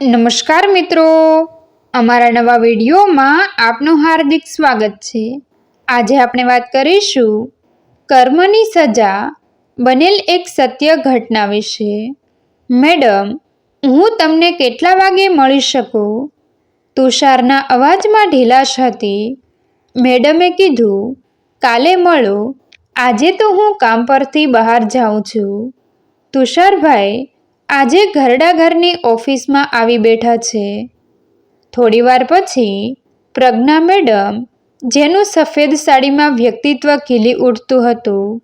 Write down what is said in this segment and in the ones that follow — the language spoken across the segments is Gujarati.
નમસ્કાર મિત્રો. અમારા નવા વિડીયોમાં આપનું હાર્દિક સ્વાગત છે. આજે આપણે વાત કરીશું કર્મની સજા બનેલ એક સત્ય ઘટના વિશે. મેડમ, હું તમને કેટલા વાગે મળી શકું? તુષારના અવાજમાં ઢીલાશ હતી. મેડમે કીધું, કાલે મળો. આજે તો હું કામ પરથી બહાર જાઉં છું. તુષારભાઈ આજે ઘરડા ઘરની ઓફિસમાં આવી બેઠા છે. થોડીવાર પછી પ્રજ્ઞા મેડમ, જેનું સફેદ સાડીમાં વ્યક્તિત્વ ખીલી ઉઠતું હતું,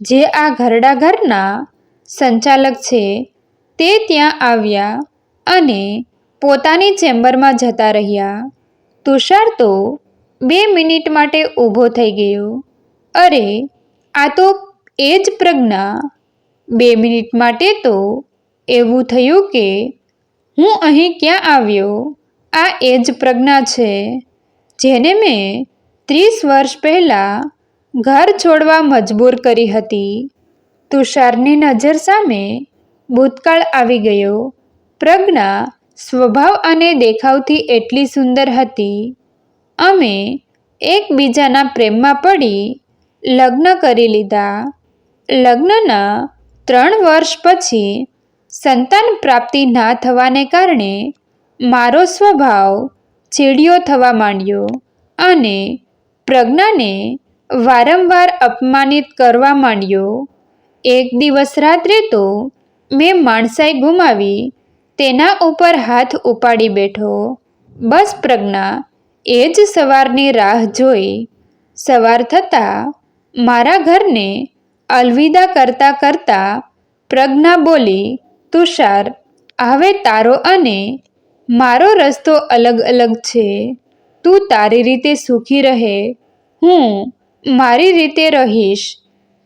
જે આ ઘરડા ઘરના સંચાલક છે, તે ત્યાં આવ્યા અને પોતાની ચેમ્બરમાં જતા રહ્યા. તુષાર તો બે મિનિટ માટે ઊભો થઈ ગયો. અરે, આ તો એ જ પ્રજ્ઞા. બે મિનિટ માટે તો એવું થયું કે હું અહીં ક્યાં આવ્યો? આ એ જ પ્રજ્ઞા છે, જેને મેં ત્રીસ વર્ષ પહેલાં ઘર છોડવા મજબૂર કરી હતી. તુષારની નજર સામે ભૂતકાળ આવી ગયો. પ્રજ્ઞા સ્વભાવ અને દેખાવથી એટલી સુંદર હતી. અમે એકબીજાના પ્રેમમાં પડી લગ્ન કરી લીધા. લગ્નના ત્રણ વર્ષ પછી સંતાન પ્રાપ્તિ ના થવાને કારણે મારો સ્વભાવ ચીડિયો થવા માંડ્યો અને પ્રજ્ઞાને વારંવાર અપમાનિત કરવા માંડ્યો. એક દિવસ રાત્રે તો મેં માણસાઈ ગુમાવી તેના ઉપર હાથ ઉપાડી બેઠો. બસ પ્રજ્ઞા એ જ સવારની રાહ જોઈ. સવાર થતાં મારા ઘરને અલવિદા કરતા કરતા પ્રજ્ઞા બોલી તુષાર હવે તારો અને મારો રસ્તો અલગ અલગ છે. તું તારી રીતે સુખી રહે. હું મારી રીતે રહીશ.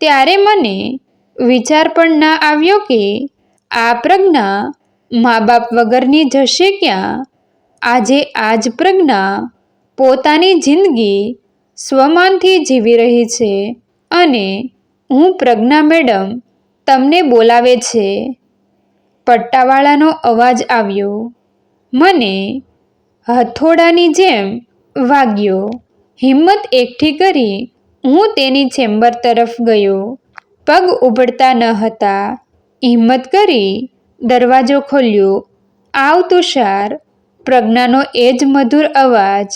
ત્યારે મને વિચાર પણ ના આવ્યો કે આ પ્રજ્ઞા મા બાપ વગરની જશે ક્યાં? આજે આજ પ્રજ્ઞા પોતાની જિંદગી સ્વમાનથી જીવી રહી છે. અને હું પ્રજ્ઞા મેડમ તમને બોલાવે છે. પટ્ટાવાળાનો અવાજ આવ્યો. મને હથોડાની જેમ વાગ્યો. હિંમત એકઠી કરી હું તેની ચેમ્બર તરફ ગયો. પગ ઉભડતા ન હતા. હિંમત કરી દરવાજો ખોલ્યો. આવ તુષાર પ્રજ્ઞાનો એ જ મધુર અવાજ.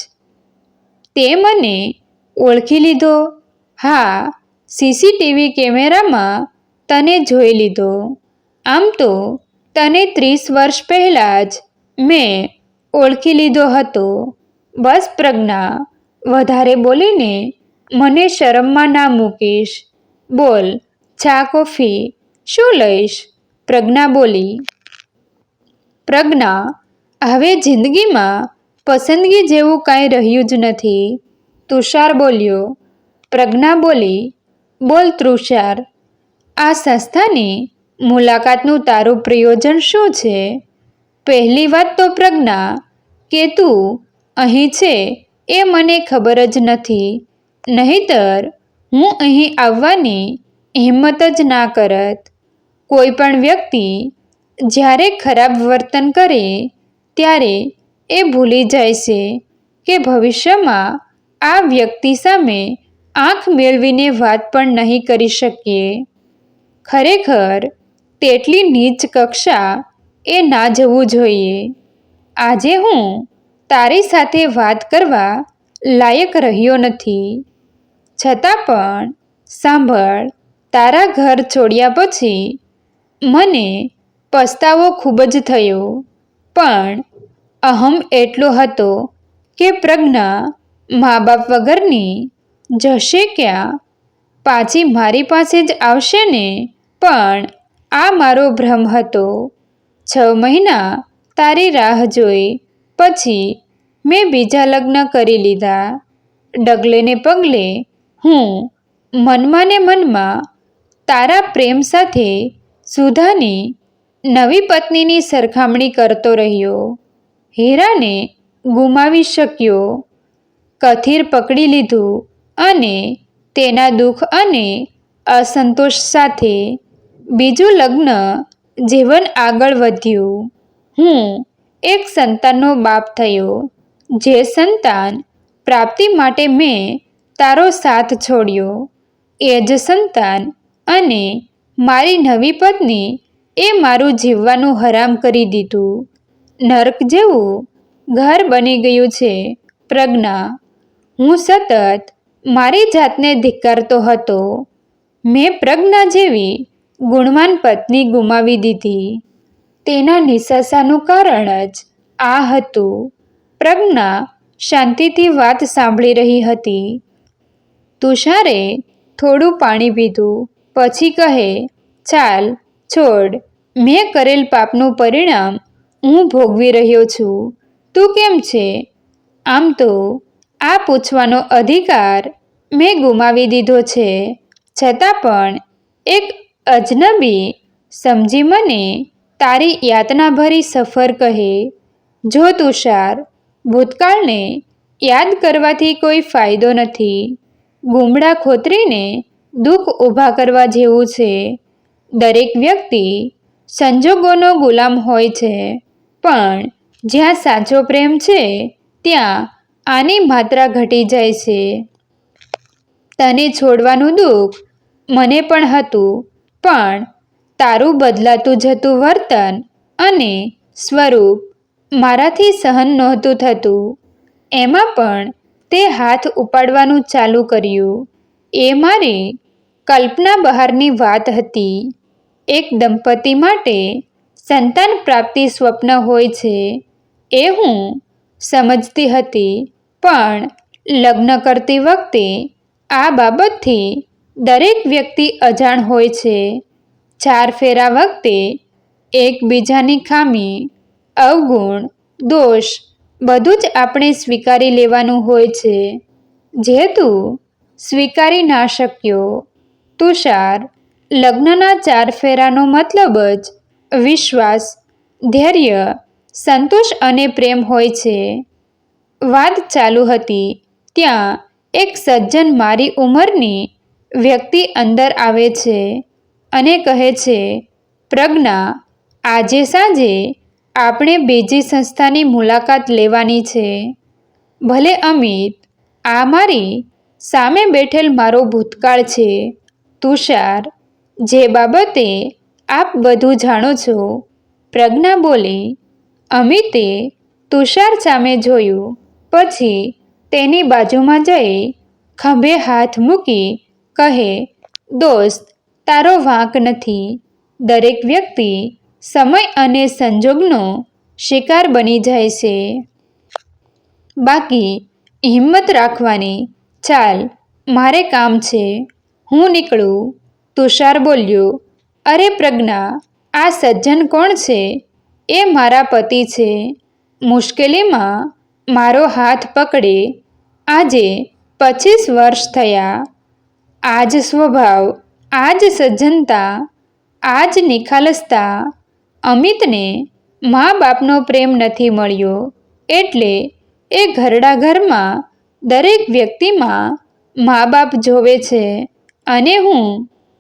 તે મને ઓળખી લીધો. હા, સીસીટીવી કેમેરામાં તને જોઈ લીધો. આમ તો તને ત્રીસ વર્ષ પહેલાં જ મેં ઓળખી લીધો હતો. બસ પ્રજ્ઞા, વધારે બોલીને મને શરમમાં ના મૂકીશ. બોલ, ચા, કોફી, શું લઈશ? પ્રજ્ઞા બોલી. પ્રજ્ઞા, હવે જિંદગીમાં પસંદગી જેવું કાંઈ રહ્યું જ નથી. તુષાર બોલ્યો. પ્રજ્ઞા બોલી. બોલ તુષાર, આ સંસ્થાની મુલાકાતનું તારું પ્રયોજન શું છે? પહેલી વાત તો પ્રજ્ઞા, કે તું અહીં છે એ મને ખબર જ નથી. નહીતર, હું અહીં આવવાની હિંમત જ ના કરત. કોઈ પણ વ્યક્તિ જ્યારે ખરાબ વર્તન કરે, ત્યારે એ ભૂલી જાય છે કે ભવિષ્યમાં આ વ્યક્તિ સામે આંખ મેળવીને વાત પણ નહીં કરી શકીએ. ખરેખર તેટલી નીચ કક્ષા એ ના જવું જોઈએ. આજે હું તારી સાથે વાત કરવા લાયક રહ્યો નથી. છતાં પણ સાંભળ, તારા ઘર છોડ્યા પછી મને પસ્તાવો ખૂબ જ થયો. પણ અહમ એટલો હતો કે પ્રજ્ઞા મા બાપ વગરની જશે ક્યાં? પાછી મારી પાસે જ આવશે ને? પણ આ મારો ભ્રમ હતો. છ મહિના તારી રાહ જોઈ. પછી મેં બીજા લગ્ન કરી લીધા. ડગલે ને પગલે હું મનમાં ને મનમાં તારા પ્રેમ સાથે સુધાની નવી પત્નીની સરખામણી કરતો રહ્યો. હીરાને ગુમાવી શક્યો. કથિર પકડી લીધું અને તેના દુઃખ અને અસંતોષ સાથે બીજું લગ્ન જીવન આગળ વધ્યું. હું એક સંતાનનો બાપ થયો. જે સંતાન પ્રાપ્તિ માટે મેં તારો સાથ છોડ્યો. એ જ સંતાન અને મારી નવી પત્ની એ મારું જીવવાનું હરામ કરી દીધું. નર્ક જેવું ઘર બની ગયું છે, પ્રજ્ઞા. હું સતત મારી જાતને ધિક્કારતો હતો. મેં પ્રજ્ઞા જેવી ગુણવાન પત્ની ગુમાવી દીધી. તેના નિસાસાનું કારણ જ આ હતું. પ્રજ્ઞા શાંતિથી વાત સાંભળી રહી હતી. તુષારે થોડું પાણી પીધું, પછી કહે, ચાલ, છોડ, મેં કરેલ પાપનું પરિણામ હું ભોગવી રહ્યો છું. તું કેમ છે? આમ તો આ પૂછવાનો અધિકાર મેં ગુમાવી દીધો છે. છતાં પણ એક અજનબી, સમજી મને? તારી યાતનાભરી સફર કહે. જો તુષાર, ભૂતકાળને યાદ કરવાથી કોઈ ફાયદો નથી. ગુમડા ખોતરીને દુઃખ ઊભા કરવા જેવું છે. દરેક વ્યક્તિ સંજોગોનો ગુલામ હોય છે. પણ જ્યાં સાચો પ્રેમ છે, ત્યાં આની માત્રા ઘટી જાય છે. તને છોડવાનું દુઃખ મને પણ હતું. પણ તારું બદલાતું જતું વર્તન અને સ્વરૂપ મારાથી સહન નહોતું થતું. એમાં પણ તે હાથ ઉપાડવાનું ચાલુ કર્યું. એ મારી કલ્પના બહારની વાત હતી. એક દંપતી માટે સંતાન પ્રાપ્તિ સ્વપ્ન હોય છે, એ હું સમજતી હતી, પણ લગ્ન કરતી વખતે આ બાબતથી દરેક વ્યક્તિ અજાણ હોય છે. ચાર ફેરા વખતે એકબીજાની ખામી, અવગુણ, દોષ બધું જ આપણે સ્વીકારી લેવાનું હોય છે. જે તું સ્વીકારી ના શક્યો, તુષાર લગ્નના ચાર ફેરાનો મતલબ જ વિશ્વાસ, ધૈર્ય, સંતોષ અને પ્રેમ હોય છે. વાત ચાલુ હતી, ત્યાં એક સજ્જન મારી ઉંમરની વ્યક્તિ અંદર આવે છે અને કહે છે, પ્રજ્ઞા, આજે સાંજે આપણે બીજી સંસ્થાની મુલાકાત લેવાની છે. ભલે અમિત, આ મારી સામે બેઠેલ મારો ભૂતકાળ છે. તુષાર, જે બાબતે આપ બધું જાણો છો. પ્રજ્ઞા બોલી, અમિતે તુષાર સામે જોયું. પછી તેની બાજુમાં જઈ ખંભે હાથ મૂકી કહે, દોસ્ત, તારો વાંક નથી. દરેક વ્યક્તિ સમય અને સંજોગનો શિકાર બની જાય છે. બાકી, હિંમત રાખવાની, ચાલ, મારે કામ છે. હું નીકળું. તુષાર બોલ્યો, અરે પ્રજ્ઞા, આ સજ્જન કોણ છે? એ મારા પતિ છે. મુશ્કેલીમાં મારો હાથ પકડે. આજે પચીસ વર્ષ થયા. આ જ સ્વભાવ આ જ સજ્જનતા આ જ નિખાલસતા, અમિતને મા બાપનો પ્રેમ નથી મળ્યો. એટલે એ ઘરડા ઘરમાં દરેક વ્યક્તિમાં મા બાપ જોવે છે અને હું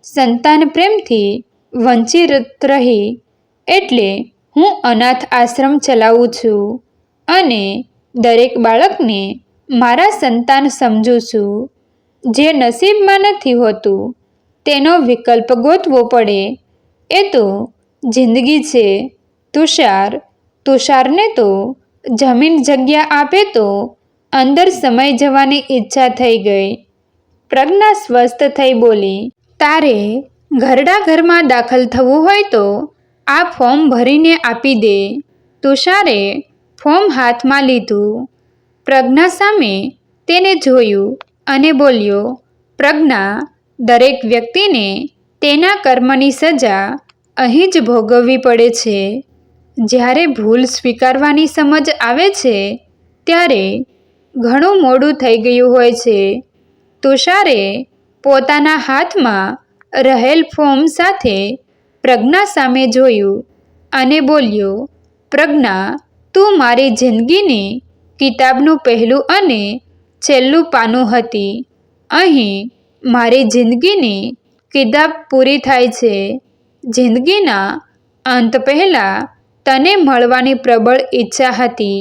સંતાન પ્રેમથી વંચિત રહી એટલે હું અનાથ આશ્રમ ચલાવું છું અને દરેક બાળકને મારા સંતાન સમજું છું. જે નસીબમાં નથી હોતું, તેનો વિકલ્પ ગોતવો પડે. એ તો જિંદગી છે. તુષાર, તુષારને તો જમીન જગ્યા આપે તો અંદર સમય જવાની ઈચ્છા થઈ ગઈ. પ્રજ્ઞા સ્વસ્થ થઈ બોલી, તારે ઘરડા ઘરમાં દાખલ થવું હોય તો આ ફોર્મ ભરીને આપી દે. તુષારે ફોર્મ હાથમાં લીધું. પ્રજ્ઞા સામે તેને જોયું. અને બોલ્યો, પ્રજ્ઞા, દરેક વ્યક્તિને તેના કર્મની સજા અહીં જ ભોગવવી પડે છે. જ્યારે ભૂલ સ્વીકારવાની સમજ આવે છે, ત્યારે ઘણું મોડું થઈ ગયું હોય છે. તુષારે પોતાના હાથમાં રહેલ ફોર્મ સાથે પ્રજ્ઞા સામે જોયું અને બોલ્યો, પ્રજ્ઞા, તું મારી જિંદગીની કિતાબનું પહેલું અને છેલ્લું પાનું હતી. અહીં મારી જિંદગીની કિતાબ પૂરી થાય છે. જિંદગીના અંત પહેલાં તને મળવાની પ્રબળ ઈચ્છા હતી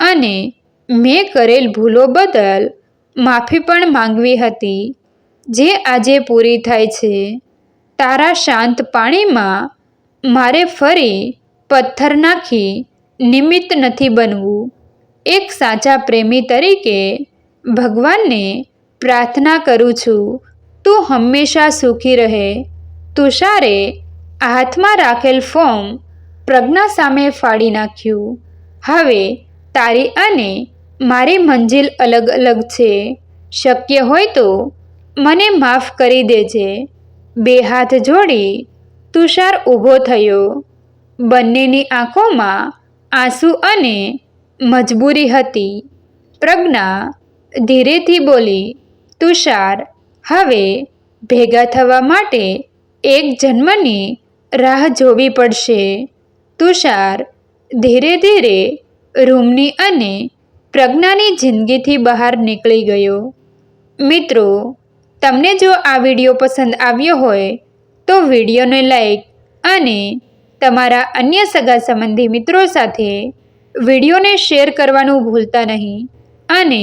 અને મેં કરેલ ભૂલો બદલ માફી પણ માંગવી હતી, જે આજે પૂરી થાય છે. તારા શાંત પાણીમાં મારે ફરી પથ્થર નાખી નિમિત્ત નથી બનવું. એક સાચા પ્રેમી તરીકે ભગવાનને પ્રાર્થના કરું છું, તું હંમેશા સુખી રહે. તુષારે હાથમાં રાખેલ ફોર્મ પ્રજ્ઞા સામે ફાડી નાખ્યું. હવે તારી અને મારી મંજિલ અલગ અલગ છે. શક્ય હોય તો મને માફ કરી દેજે. બે હાથ જોડી તુષાર ઊભો થયો. બંનેની આંખોમાં આંસુ અને મજબૂરી હતી. પ્રજ્ઞા ધીરેથી બોલી, તુષાર, હવે ભેગા થવા માટે એક જન્મની રાહ જોવી પડશે. તુષાર ધીરે ધીરે રૂમની અને પ્રજ્ઞાની જિંદગીથી બહાર નીકળી ગયો. મિત્રો, તમને જો આ વીડિયો પસંદ આવ્યો હોય, તો વિડીયોને લાઈક અને તમારા અન્ય સગા સંબંધી મિત્રો સાથે વિડીયોને શેર કરવાનું ભૂલતા નહીં અને